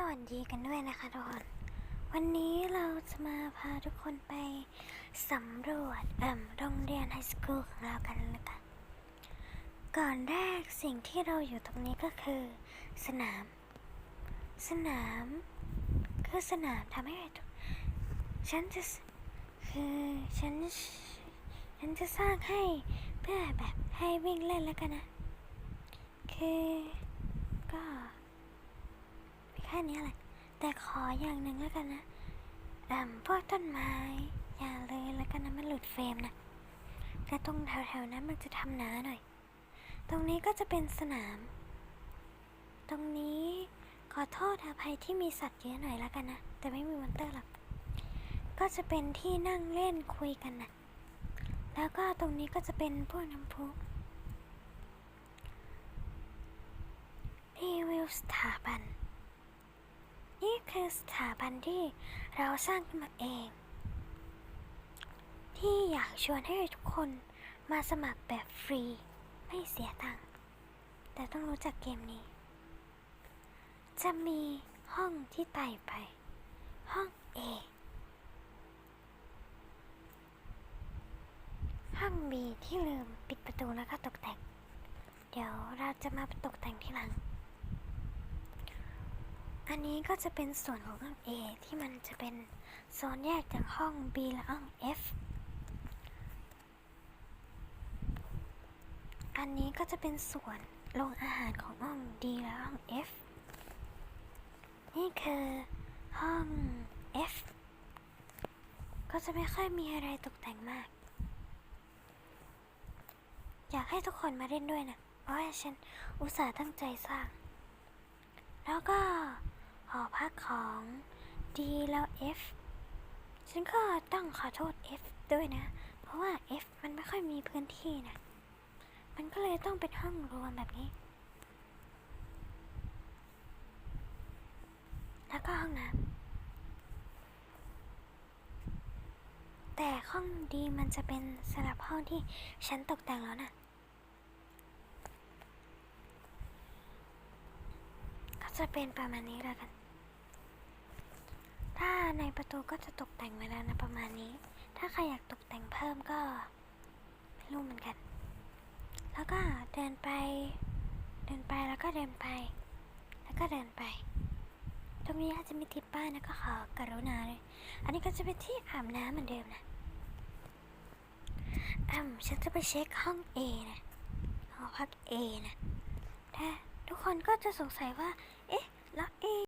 สวัสดีกันด้วยนะคะทุกคน วันนี้เราจะมาพาทุกคนไปสำรวจเอ่มโรงเรียนไฮสคูลของเรากันนะคะก่อนแรกสิ่งที่เราอยู่ตรงนี้ก็คือ สนาม สนาม คือสนามทำให้ทุกฉันจะคือฉันฉันจะสร้างให้เพื่อแบบให้วิ่งเล่นแล้วกันนะ คือ ค่นี้แหละ แต่ขออย่างหนึ่งแล้วกันนะเอ่มพวกต้นไม้ อย่าเลยแล้วกันนะมันหลุดเฟรมนะแต่ตรงแถวๆนั้นมันจะทำหนาหน่อย ตรงนี้ก็จะเป็นสนาม ตรงนี้ขอโทษอภัยที่มีสัตว์เยอะหน่อยแล้วกันนะ แต่ไม่มีมอนเตอร์หรอก ก็จะเป็นที่นั่งเล่นคุยกันนะแล้วก็ตรงนี้ก็จะเป็นพวกน้ำพุรีวิวสถาบัน คือสถาบันที่เราสร้างขึ้นมาเอง ที่อยากชวนให้ทุกคนมาสมัครแบบฟรี ไม่เสียตังค์แต่ต้องรู้จักเกมนี้ จะมีห้องที่ไต่ไป ห้อง A ห้อง B ที่ลืมปิดประตูแล้วก็ตกแต่ง เดี๋ยวเราจะมาตกแต่งทีหลัง อันนี้ก็จะเป็นส่วนของห้อง A ที่มันจะเป็นโซนแยกจากห้อง B และห้อง F อันนี้ก็จะเป็นส่วนโรงอาหารของห้อง D และห้อง F นี่คือห้อง F ก็จะไม่ค่อยมีอะไรตกแต่งมาก อยากให้ทุกคนมาเล่นด้วยนะ เพราะว่าฉันอุตส่าห์ตั้งใจสร้าง แล้วก็ อพักของ D แล้ว F ฉันก็ต้องขอโทษ F ด้วยนะ เพราะว่า F มันไม่ค่อยมีพื้นที่นะ มันก็เลยต้องเป็นห้องรวมแบบนี้ แล้วก็ห้องน้ำแต่ห้องดีมันจะเป็นสำหรับห้องที่ฉันตกแต่งแล้วนะก็จะเป็นประมาณนี้แล้วกัน ในประตูก็จะตกแต่งไว้แล้วนะประมาณนี้ ถ้าใครอยากตกแต่งเพิ่มก็ไม่รู้เหมือนกัน แล้วก็เดินไป เดินไปแล้วก็เดินไป แล้วก็เดินไป ตรงนี้อาจจะมีติดป้ายนะก็ขอกรุณาเลย อันนี้ก็จะเป็นที่อาบน้ำเหมือนเดิมนะอืมฉันจะไปเช็คห้อง A นะหอพัก A นะแต่ทุกคนก็จะสงสัยว่า เอ๊ะ แล้ว A